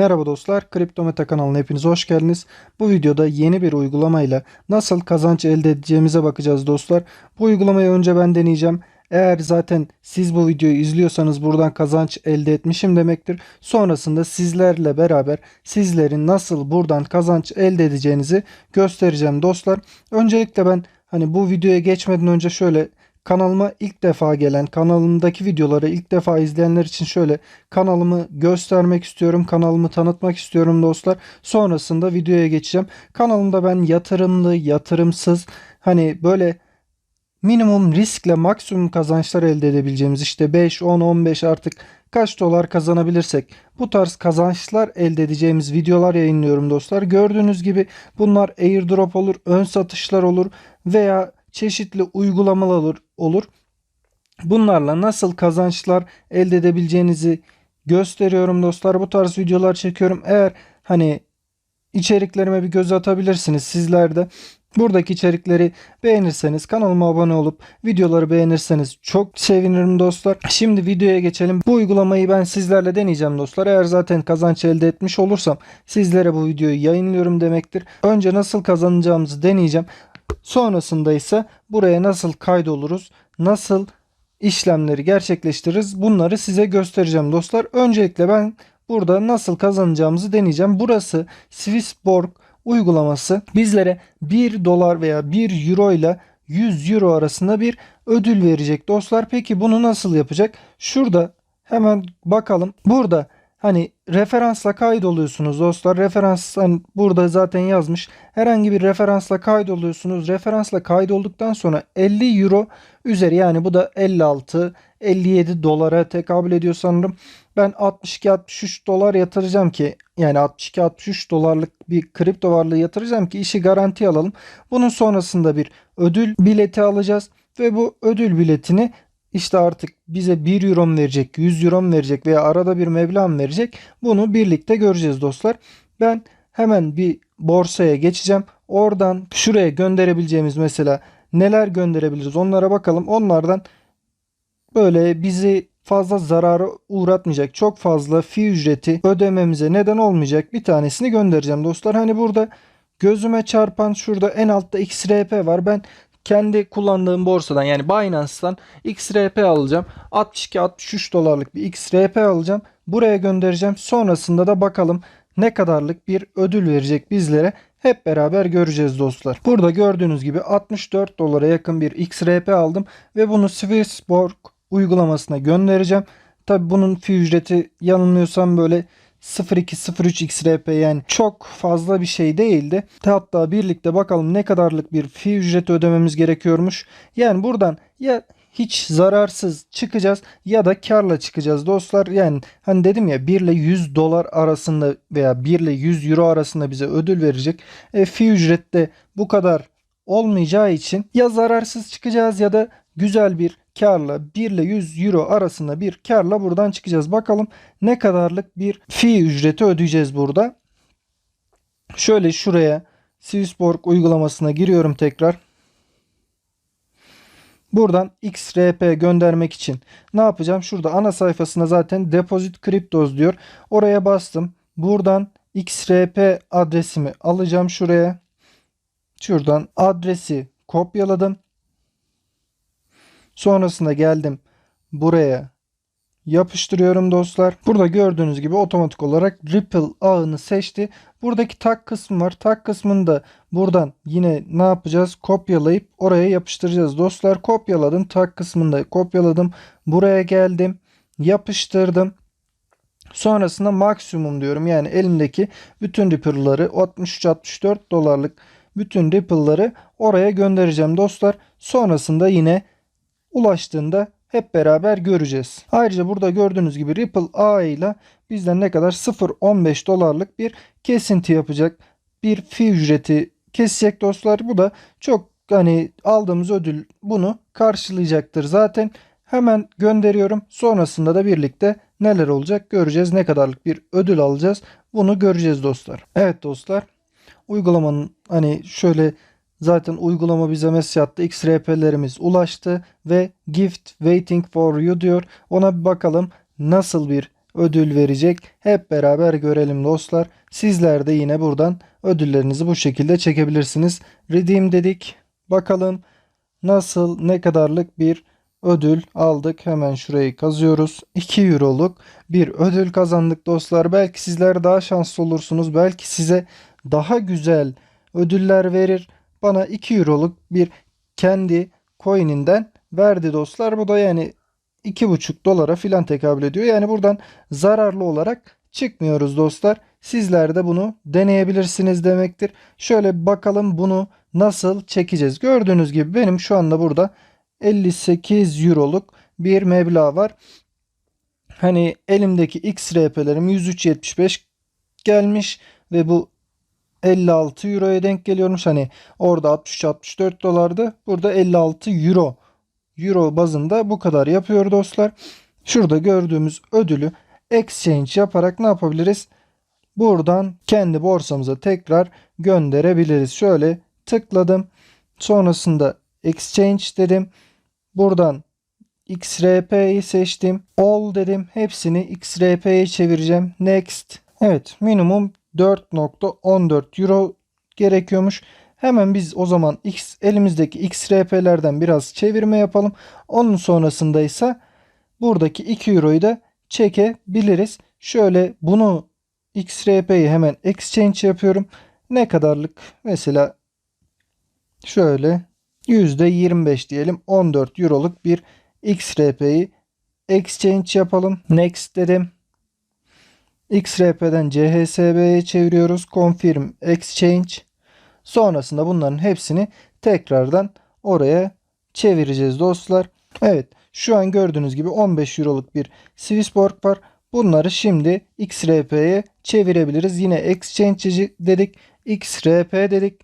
Merhaba dostlar, Kripto Meta kanalına hepiniz hoş geldiniz. Bu videoda yeni bir uygulamayla nasıl kazanç elde edeceğimize bakacağız dostlar. Bu uygulamayı önce ben deneyeceğim. Eğer zaten siz bu videoyu izliyorsanız buradan kazanç elde etmişim demektir. Sonrasında sizlerle beraber sizlerin nasıl buradan kazanç elde edeceğinizi göstereceğim dostlar. Öncelikle ben hani bu videoya geçmeden önce şöyle kanalıma ilk defa gelen, kanalımdaki videoları ilk defa izleyenler için şöyle kanalımı göstermek istiyorum. Kanalımı tanıtmak istiyorum dostlar. Sonrasında videoya geçeceğim. Kanalımda ben yatırımlı, yatırımsız hani böyle minimum riskle maksimum kazançlar elde edebileceğimiz işte 5, 10, 15 artık kaç dolar kazanabilirsek bu tarz kazançlar elde edeceğimiz videolar yayınlıyorum dostlar. Gördüğünüz gibi bunlar airdrop olur, ön satışlar olur veya çeşitli uygulamalar olur. Bunlarla nasıl kazançlar elde edebileceğinizi gösteriyorum dostlar. Bu tarz videolar çekiyorum. Eğer hani içeriklerime bir göz atabilirsiniz sizler de. Buradaki içerikleri beğenirseniz kanalıma abone olup videoları beğenirseniz çok sevinirim dostlar. Şimdi videoya geçelim. Bu uygulamayı ben sizlerle deneyeceğim dostlar. Eğer zaten kazanç elde etmiş olursam sizlere bu videoyu yayınlıyorum demektir. Önce nasıl kazanacağımızı deneyeceğim. Sonrasında ise buraya nasıl kaydoluruz, nasıl işlemleri gerçekleştiririz bunları size göstereceğim dostlar. Öncelikle ben burada nasıl kazanacağımızı deneyeceğim. Burası Swissborg uygulaması bizlere 1 dolar veya 1 euro ile 100 euro arasında bir ödül verecek dostlar. Peki bunu nasıl yapacak? Şurada hemen bakalım. Burada hani referansla kaydoluyorsunuz dostlar. Referans hani burada zaten yazmış. Herhangi bir referansla kaydoluyorsunuz. Referansla kaydolduktan sonra 50 euro üzeri yani bu da 56 57 dolara tekabül ediyor sanırım. Ben 62-63 dolar yatıracağım ki yani 62-63 dolarlık bir kripto varlığı yatıracağım ki işi garanti alalım. Bunun sonrasında bir ödül bileti alacağız ve bu ödül biletini işte artık bize 1 euro verecek, 100 euro verecek veya arada bir meblağ verecek bunu birlikte göreceğiz dostlar. Ben hemen bir borsaya geçeceğim. Oradan şuraya gönderebileceğimiz mesela neler gönderebiliriz onlara bakalım. Onlardan böyle bizi fazla zarara uğratmayacak çok fazla fi ücreti ödememize neden olmayacak bir tanesini göndereceğim dostlar. Hani burada gözüme çarpan şurada en altta XRP var. Ben kendi kullandığım borsadan yani Binance'dan XRP alacağım. 62-63 dolarlık bir XRP alacağım. Buraya göndereceğim. Sonrasında da bakalım ne kadarlık bir ödül verecek bizlere. Hep beraber göreceğiz dostlar. Burada gördüğünüz gibi 64 dolara yakın bir XRP aldım ve bunu Swissborg uygulamasına göndereceğim. Tabi bunun fi ücreti yanılmıyorsam böyle 0203 XRP yani çok fazla bir şey değildi. Hatta birlikte bakalım ne kadarlık bir fi ücreti ödememiz gerekiyormuş. Yani buradan ya hiç zararsız çıkacağız ya da karla çıkacağız dostlar. Yani hani dedim ya 1 ile 100 dolar arasında veya 1 ile 100 euro arasında bize ödül verecek. E, fi ücrette bu kadar olmayacağı için ya zararsız çıkacağız ya da güzel bir karla 1 ile 100 euro arasında bir karla buradan çıkacağız. Bakalım ne kadarlık bir fi ücreti ödeyeceğiz burada. Şöyle şuraya Swissborg uygulamasına giriyorum tekrar. Buradan XRP göndermek için ne yapacağım? Şurada ana sayfasına zaten Deposit Cryptos diyor. Oraya bastım. Buradan XRP adresimi alacağım şuraya. Şuradan adresi kopyaladım. Sonrasında geldim buraya yapıştırıyorum dostlar. Burada gördüğünüz gibi otomatik olarak Ripple ağını seçti. Buradaki tag kısmı var. Tag kısmını da buradan yine ne yapacağız? Kopyalayıp oraya yapıştıracağız dostlar. Kopyaladım. Tag kısmını da kopyaladım. Buraya geldim. Yapıştırdım. Sonrasında maksimum diyorum. Yani elimdeki bütün Ripple'ları 63-64 dolarlık bütün Ripple'ları oraya göndereceğim dostlar. Sonrasında yine ulaştığında hep beraber göreceğiz. Ayrıca burada gördüğünüz gibi Ripple A ile bizden ne kadar 0.15 dolarlık bir kesinti yapacak. Bir fi ücreti kesecek dostlar. Bu da çok hani aldığımız ödül bunu karşılayacaktır. Zaten hemen gönderiyorum. Sonrasında da birlikte neler olacak göreceğiz. Ne kadarlık bir ödül alacağız. Bunu göreceğiz dostlar. Evet dostlar. Uygulamanın hani şöyle Zaten uygulama bize mesaj attı. XRP'lerimiz ulaştı ve gift waiting for you diyor. Ona bir bakalım nasıl bir ödül verecek? Hep beraber görelim dostlar. Sizler de yine buradan ödüllerinizi bu şekilde çekebilirsiniz. Redeem dedik. Bakalım nasıl ne kadarlık bir ödül aldık. Hemen şurayı kazıyoruz. 2 euroluk bir ödül kazandık dostlar. Belki sizler daha şanslı olursunuz. Belki size daha güzel ödüller verir. Bana 2 euroluk bir kendi coin'inden verdi dostlar. Bu da yani 2,5 dolara filan tekabül ediyor. Yani buradan zararlı olarak çıkmıyoruz dostlar. Sizler de bunu deneyebilirsiniz demektir. Şöyle bakalım bunu nasıl çekeceğiz. Gördüğünüz gibi benim şu anda burada 58 euroluk bir meblağ var. Hani elimdeki XRP'lerim 103.75 gelmiş ve bu 56 euroya denk geliyormuş. Hani orada 63-64 dolardı. Burada 56 euro. Euro bazında bu kadar yapıyor dostlar. Şurada gördüğümüz ödülü exchange yaparak ne yapabiliriz? Buradan kendi borsamıza tekrar gönderebiliriz. Şöyle tıkladım. Sonrasında exchange dedim. Buradan XRP'yi seçtim. All dedim. Hepsini XRP'ye çevireceğim. Next. Evet minimum 4.14 euro gerekiyormuş. Hemen biz o zaman X, elimizdeki XRP'lerden biraz çevirme yapalım. Onun sonrasında ise buradaki 2 euroyu da çekebiliriz. Şöyle bunu XRP'yi hemen exchange yapıyorum. Ne kadarlık? Mesela şöyle %25 diyelim 14 euroluk bir XRP'yi exchange yapalım. Next dedim. XRP'den CHSB'ye çeviriyoruz. Confirm Exchange. Sonrasında bunların hepsini tekrardan oraya çevireceğiz dostlar. Evet şu an gördüğünüz gibi 15 euroluk bir Swissborg var. Bunları şimdi XRP'ye çevirebiliriz. Yine exchange dedik. XRP dedik.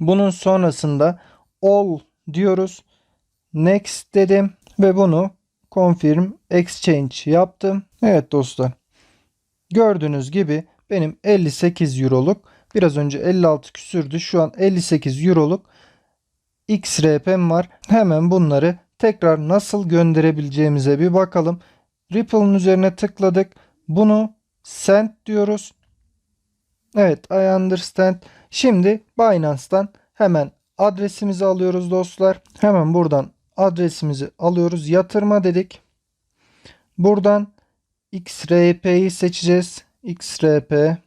Bunun sonrasında all diyoruz. Next dedim ve bunu confirm exchange yaptım. Evet dostlar. Gördüğünüz gibi benim 58 euroluk biraz önce 56 küsürdü. Şu an 58 euroluk XRP'm var. Hemen bunları tekrar nasıl gönderebileceğimize bir bakalım. Ripple'ın üzerine tıkladık. Bunu send diyoruz. Evet I understand. Şimdi Binance'tan hemen adresimizi alıyoruz dostlar. Hemen buradan adresimizi alıyoruz. Yatırma dedik. Buradan XRP'yi seçeceğiz. XRP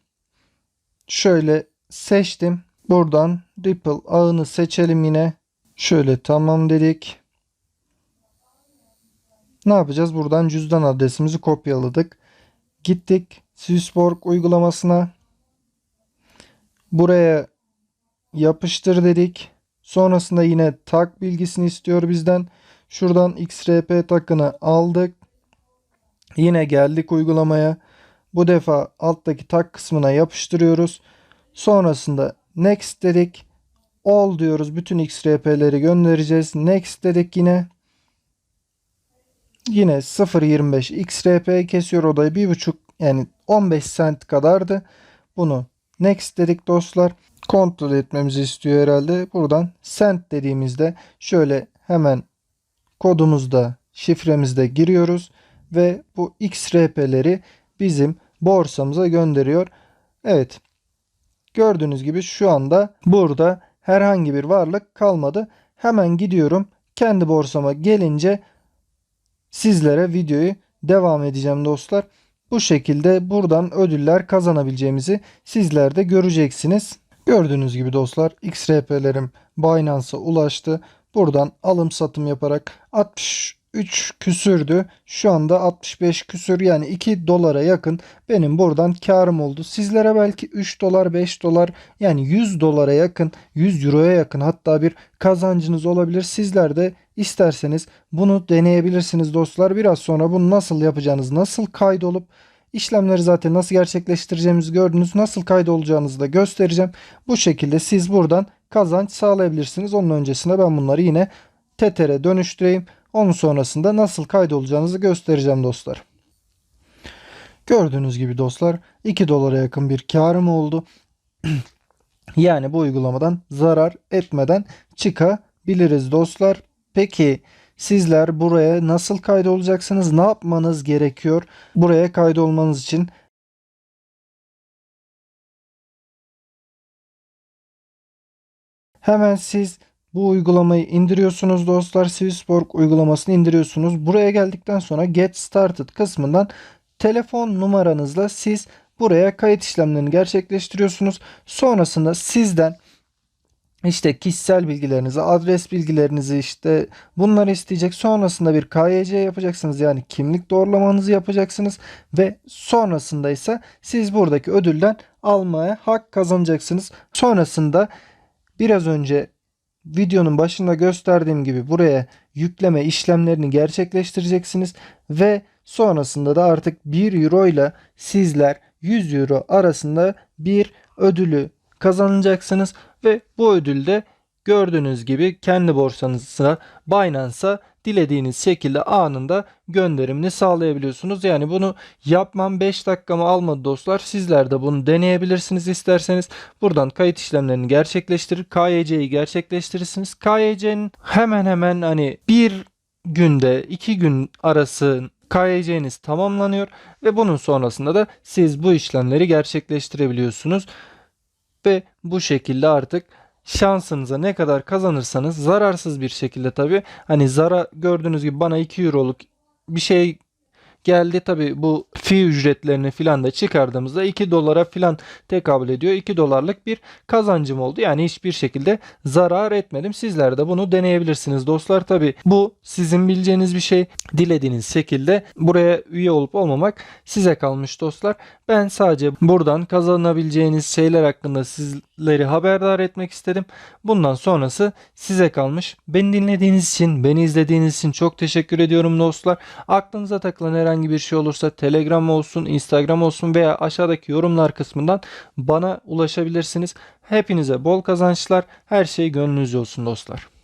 şöyle seçtim. Buradan Ripple ağını seçelim yine. Şöyle tamam dedik. Ne yapacağız? Buradan cüzdan adresimizi kopyaladık. Gittik Swissborg uygulamasına. Buraya yapıştır dedik. Sonrasında yine tak bilgisini istiyor bizden. Şuradan XRP takını aldık. Yine geldik uygulamaya. Bu defa alttaki tak kısmına yapıştırıyoruz. Sonrasında next dedik. All diyoruz. Bütün XRP'leri göndereceğiz. Next dedik yine. Yine 0.25 XRP kesiyor. O da 1.5 yani 15 cent kadardı. Bunu next dedik dostlar. Kontrol etmemizi istiyor herhalde. Buradan send dediğimizde şöyle hemen kodumuzda şifremizde giriyoruz ve bu XRP'leri bizim borsamıza gönderiyor. Evet. Gördüğünüz gibi şu anda burada herhangi bir varlık kalmadı. Hemen gidiyorum. Kendi borsama gelince sizlere videoyu devam edeceğim dostlar. Bu şekilde buradan ödüller kazanabileceğimizi sizler de göreceksiniz. Gördüğünüz gibi dostlar XRP'lerim Binance'a ulaştı. Buradan alım satım yaparak 63 küsürdü. Şu anda 65 küsür yani 2 dolara yakın benim buradan karım oldu. Sizlere belki 3 dolar 5 dolar yani 100 dolara yakın 100 euroya yakın hatta bir kazancınız olabilir. Sizler de isterseniz bunu deneyebilirsiniz dostlar. Biraz sonra bunu nasıl yapacağınız nasıl kaydolup İşlemleri zaten nasıl gerçekleştireceğimizi gördünüz. Nasıl kaydolacağınızı da göstereceğim. Bu şekilde siz buradan kazanç sağlayabilirsiniz. Onun öncesinde ben bunları yine Tether'e dönüştüreyim. Onun sonrasında nasıl kaydolacağınızı göstereceğim dostlar. Gördüğünüz gibi dostlar 2 dolara yakın bir karım oldu. yani bu uygulamadan zarar etmeden çıkabiliriz dostlar. Peki Sizler buraya nasıl kaydolacaksınız? Ne yapmanız gerekiyor? Buraya kaydolmanız için Hemen siz bu uygulamayı indiriyorsunuz dostlar. Swissborg uygulamasını indiriyorsunuz. Buraya geldikten sonra Get Started kısmından telefon numaranızla siz buraya kayıt işlemlerini gerçekleştiriyorsunuz. Sonrasında sizden işte kişisel bilgilerinizi, adres bilgilerinizi işte bunları isteyecek. Sonrasında bir KYC yapacaksınız. Yani kimlik doğrulamanızı yapacaksınız ve sonrasında ise siz buradaki ödülden almaya hak kazanacaksınız. Sonrasında biraz önce videonun başında gösterdiğim gibi buraya yükleme işlemlerini gerçekleştireceksiniz ve sonrasında da artık 1 euro ile sizler 100 euro arasında bir ödülü kazanacaksınız ve bu ödülde gördüğünüz gibi kendi borsanıza Binance'a dilediğiniz şekilde anında gönderimini sağlayabiliyorsunuz. Yani bunu yapmam 5 dakikamı almadı dostlar. Sizler de bunu deneyebilirsiniz isterseniz. Buradan kayıt işlemlerini gerçekleştirir. KYC'yi gerçekleştirirsiniz. KYC'nin hemen hemen hani bir günde iki gün arası KYC'niz tamamlanıyor ve bunun sonrasında da siz bu işlemleri gerçekleştirebiliyorsunuz ve bu şekilde artık şansınıza ne kadar kazanırsanız zararsız bir şekilde tabi hani zara gördüğünüz gibi bana 2 euroluk bir şey geldi tabi bu fi ücretlerini filan da çıkardığımızda 2 dolara filan tekabül ediyor. 2 dolarlık bir kazancım oldu. Yani hiçbir şekilde zarar etmedim. Sizler de bunu deneyebilirsiniz dostlar. Tabi bu sizin bileceğiniz bir şey. Dilediğiniz şekilde buraya üye olup olmamak size kalmış dostlar. Ben sadece buradan kazanabileceğiniz şeyler hakkında sizleri haberdar etmek istedim. Bundan sonrası size kalmış. Beni dinlediğiniz için, beni izlediğiniz için çok teşekkür ediyorum dostlar. Aklınıza takılan herhangi bir şey olursa Telegram olsun, Instagram olsun veya aşağıdaki yorumlar kısmından bana ulaşabilirsiniz. Hepinize bol kazançlar. Her şey gönlünüzce olsun dostlar.